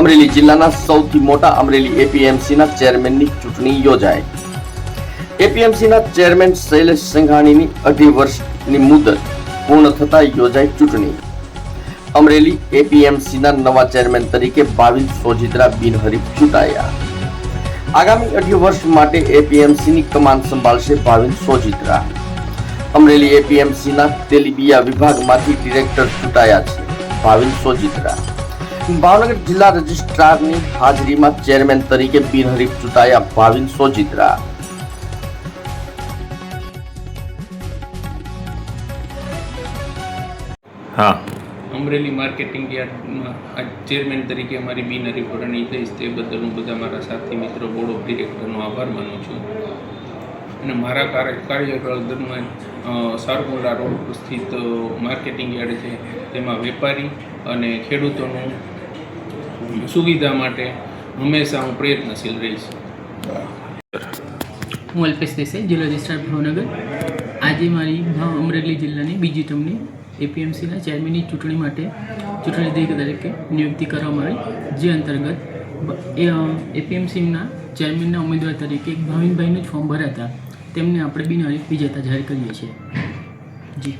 અમરેલી જિલ્લાના સૌથી મોટા અમરેલી એપીએમસીના ચેરમેનની ચૂંટણી યોજાઈ. એપીએમસીના ચેરમેન શૈલેષ સંઘાણીની અઢી વર્ષની મુદત પૂર્ણ થતા યોજાઈ ચૂંટણી. અમરેલી એપીએમસીના નવા ચેરમેન તરીકે બાવીસ સોજિત્રા બિનહરીફ ચૂંટાયા. આગામી અઢી વર્ષ માટે એપીએમસીની કમાન સંભાળશે ભાવિન સોજિત્રા. અમરેલી એપીએમસીના તેલીબિયા વિભાગમાંથી ડિરેક્ટર ચૂંટાયા છે ભાવિન સોજિત્રા. ભાવનગર જિલ્લા રજિસ્ટ્રારની હાજરીમાં ચેરમેન તરીકે બિનહરીફ ચૂંટાયા ભાવિન સોજિત્રા. હા. અમરેલી માર્કેટિંગ યાર્ડમાં આજ ચેરમેન તરીકે અમારી બિનહરીફ વરણી થઈ તે બદલ હું બધા મારા સાથી મિત્રો બોર્ડ ઓફ ડિરેક્ટરનો આભાર માનું છું. અને મારા કાર્ય કાર્યકાળ દરમિયાન સારગોલા રોડ સ્થિત માર્કેટિંગ યાર્ડ છે તેમાં વેપારી અને ખેડૂતોનું સુવિધા માટે હંમેશા હું પ્રયત્નશીલ રહીશ. હું અલ્પેશ દેસાઈ, જિલ્લા રજિસ્ટ્રાર ભાવનગર. આજે મારી ભાવ અમરેલી જિલ્લાની બીજી ટર્મની એપીએમસીના ચેરમેનની ચૂંટણી માટે ચૂંટણી અધિકારી તરીકે નિયુક્તિ કરવામાં આવી. જે અંતર્ગત એ એપીએમસીના ચેરમેનના ઉમેદવાર તરીકે એક ભાવિનભાઈનું જ ફોર્મ ભર્યા હતા. તેમને આપણે બિનહરીફ વિજેતા જાહેર કરીએ છીએ. જી.